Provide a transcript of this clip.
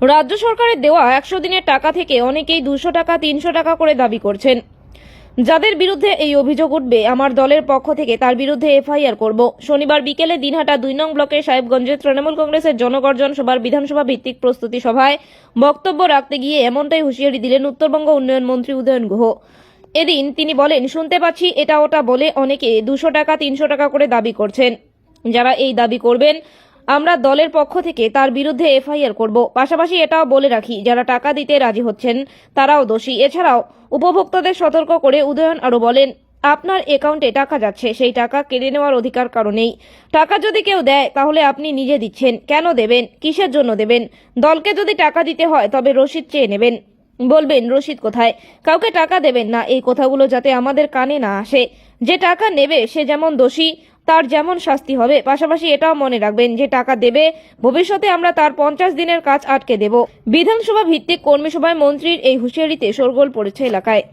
রাজ্য সরকারের দেওয়া একশো দিনের টাকা থেকে অনেকেই দুশো টাকা, তিনশো টাকা করে দাবি করছেন। যাদের বিরুদ্ধে এই অভিযোগ উঠবে, আমার দলের পক্ষ থেকে তার বিরুদ্ধে এফআইআর করব। শনিবার বিকেলে দিনহাটা দুই নং ব্লকের সাহেবগঞ্জে তৃণমূল কংগ্রেসের জনগর্জন সভার বিধানসভা ভিত্তিক প্রস্তুতি সভায় বক্তব্য রাখতে গিয়ে এমনটাই হুঁশিয়ারি দিলেন উত্তরবঙ্গ উন্নয়ন মন্ত্রী উদয়ন গুহ। এদিন তিনি বলেন, শুনতে পাচ্ছি, এটা ওটা বলে অনেকে দুশো টাকা, তিনশো টাকা করে দাবি করছেন। যারা এই দাবি করবেন আমরা দলের পক্ষ থেকে তার বিরুদ্ধে এফআইআর করব। পাশাপাশি এটাও বলে রাখি, যারা টাকা দিতে রাজি হচ্ছেন, তারাও দোষী। এছাড়াও উপভোক্তাদের সতর্ক করে উদয়ন আরও বলেন, আপনার অ্যাকাউন্টে টাকা যাচ্ছে, সেই টাকা কেড়ে নেওয়ার অধিকার কারণেই টাকা যদি কেউ দেয়, তাহলে আপনি নিজে দিচ্ছেন। কেন দেবেন? কিসের জন্য দেবেন? দলকে যদি টাকা দিতে হয়, তবে রসিদ চেয়ে নেবেন। বলবেন, রসিদ কোথায়? কাউকে টাকা দেবেন না। এই কথাগুলো যাতে আমাদের কানে না আসে। যে টাকা নেবে, সে যেমন দোষী তার যেমন শাস্তি হবে, পাশাপাশি এটাও মনে রাখবেন যে টাকা দেবে, ভবিষ্যতে আমরা তার পঞ্চাশ দিনের কাজ আটকে দেব। বিধানসভা ভিত্তিক কর্মীসভায় মন্ত্রীর এই হুঁশিয়ারিতে শোরগোল পড়েছে এলাকায়।